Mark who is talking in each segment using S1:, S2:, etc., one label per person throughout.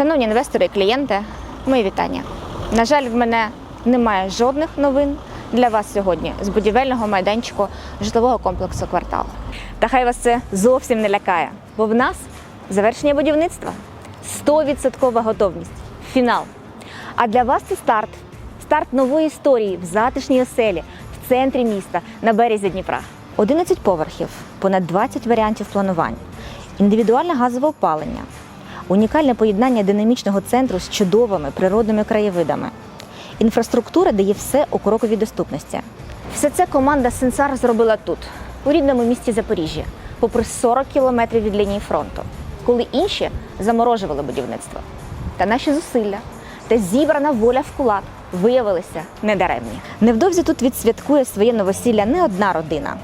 S1: Шановні інвестори і клієнти, мої вітання. На жаль, в мене немає жодних новин для вас сьогодні з будівельного майданчику житлового комплексу квартал. Та хай вас це зовсім не лякає, бо в нас завершення будівництва, 100% готовність, фінал. А для вас це старт. Старт нової історії в затишній оселі, в центрі міста, на березі Дніпра. 11 поверхів, понад 20 варіантів планувань, індивідуальне газове опалення, унікальне поєднання динамічного центру з чудовими природними краєвидами. Інфраструктура дає все у кроковій доступності. Все це команда Сенсар зробила тут, у рідному місті Запоріжжя, попри 40 кілометрів від лінії фронту, коли інші заморожували будівництво. Та наші зусилля та зібрана воля в кулак виявилися недаремні. Невдовзі тут відсвяткує своє новосілля не одна родина,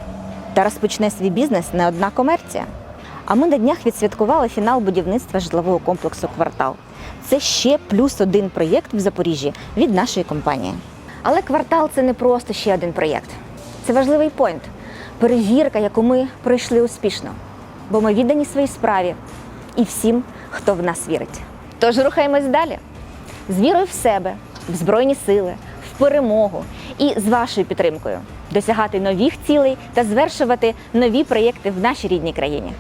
S1: та розпочне свій бізнес не одна комерція. А ми на днях відсвяткували фінал будівництва житлового комплексу Квартал. Це ще плюс один проєкт в Запоріжжі від нашої компанії. Але квартал це не просто ще один проєкт. Це важливий пойнт, перевірка, яку ми пройшли успішно. Бо ми віддані своїй справі і всім, хто в нас вірить. Тож рухаємось далі з вірою в себе, в збройні сили, в перемогу і з вашою підтримкою досягати нових цілей та звершувати нові проєкти в нашій рідній країні.